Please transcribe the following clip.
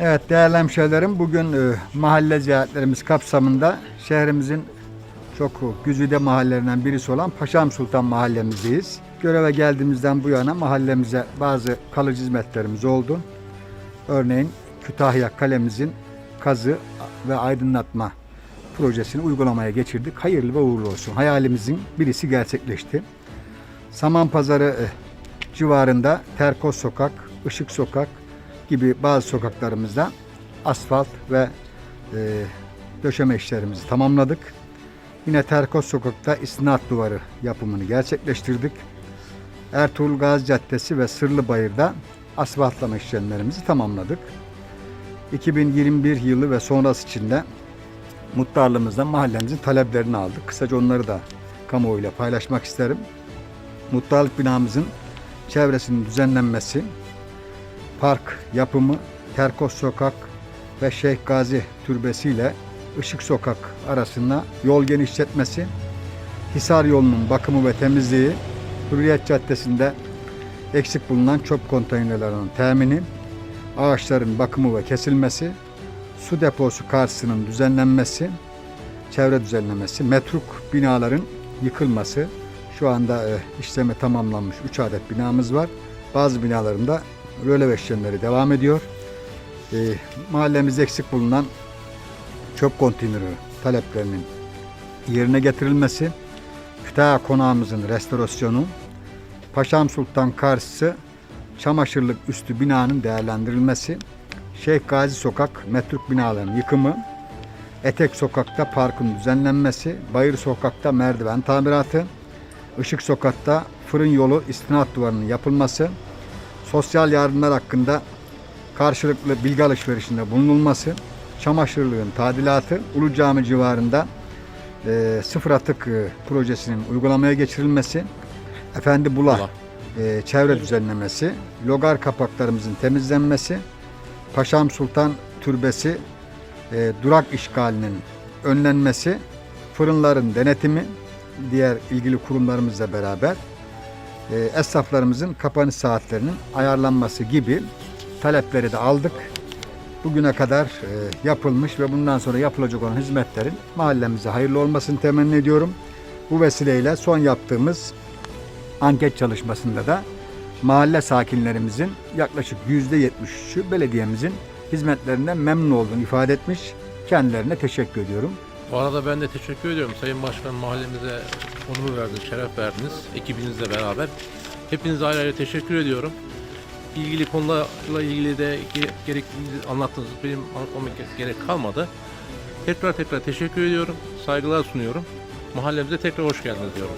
Evet değerli hemşehrilerim bugün e, mahalle ziyaretlerimiz kapsamında şehrimizin çok güzide mahallelerinden birisi olan Paşam Sultan mahallemizdeyiz. Göreve geldiğimizden bu yana mahallemize bazı kalıcı hizmetlerimiz oldu. Örneğin Kütahya kalemizin kazı ve aydınlatma projesini uygulamaya geçirdik. Hayırlı ve uğurlu olsun. Hayalimizin birisi gerçekleşti. Saman Pazarı e, civarında Terkos Sokak, Işık Sokak gibi bazı sokaklarımızda asfalt ve e, döşeme işlerimizi tamamladık. Yine Terkos Sokak'ta istinat duvarı yapımını gerçekleştirdik. Ertuğrul Gazi Caddesi ve Sırlıbayır'da asfaltlama işlemlerimizi tamamladık. 2021 yılı ve sonrası için de muhtarlığımızdan mahallemizin taleplerini aldık. Kısaca onları da kamuoyuyla paylaşmak isterim. Muhtarlık binamızın çevresinin düzenlenmesi, park yapımı, Terkos Sokak ve Şeyh Gazi Türbesi ile Işık Sokak arasında yol genişletmesi, Hisar yolunun bakımı ve temizliği, Hürriyet Caddesi'nde eksik bulunan çöp konteynerlerinin temini, ağaçların bakımı ve kesilmesi, su deposu karşısının düzenlenmesi, çevre düzenlemesi, metruk binaların yıkılması, şu anda e, işlemi tamamlanmış 3 adet binamız var. Bazı binalarında rölev işlemleri devam ediyor. E, mahallemizde eksik bulunan çöp konteyneri taleplerinin yerine getirilmesi, Kütahya konağımızın restorasyonu, Paşam Sultan karşısı çamaşırlık üstü binanın değerlendirilmesi, Şeyh Gazi Sokak metruk binaların yıkımı, Etek Sokak'ta parkın düzenlenmesi, Bayır Sokak'ta merdiven tamiratı, Işık Sokak'ta fırın yolu istinat duvarının yapılması, sosyal yardımlar hakkında karşılıklı bilgi alışverişinde bulunulması, çamaşırlığın tadilatı, Ulu Cami civarında e, sıfır atık e, projesinin uygulamaya geçirilmesi, Efendi Bula, Bula. e, çevre düzenlemesi, logar kapaklarımızın temizlenmesi, Paşam Sultan Türbesi e, durak işgalinin önlenmesi, fırınların denetimi, diğer ilgili kurumlarımızla beraber e, esnaflarımızın kapanış saatlerinin ayarlanması gibi talepleri de aldık. Bugüne kadar e, yapılmış ve bundan sonra yapılacak olan hizmetlerin mahallemize hayırlı olmasını temenni ediyorum. Bu vesileyle son yaptığımız anket çalışmasında da mahalle sakinlerimizin yaklaşık %73'ü belediyemizin hizmetlerinden memnun olduğunu ifade etmiş. Kendilerine teşekkür ediyorum. Bu arada ben de teşekkür ediyorum. Sayın Başkan mahallemize konumu verdiniz, şeref verdiniz. Ekibinizle beraber. Hepinize ayrı ayrı teşekkür ediyorum. İlgili konularla ilgili de ge- gerekli anlattınız. Benim anlatmama ge- gerek kalmadı. Tekrar tekrar teşekkür ediyorum. Saygılar sunuyorum. Mahallemize tekrar hoş geldiniz diyorum.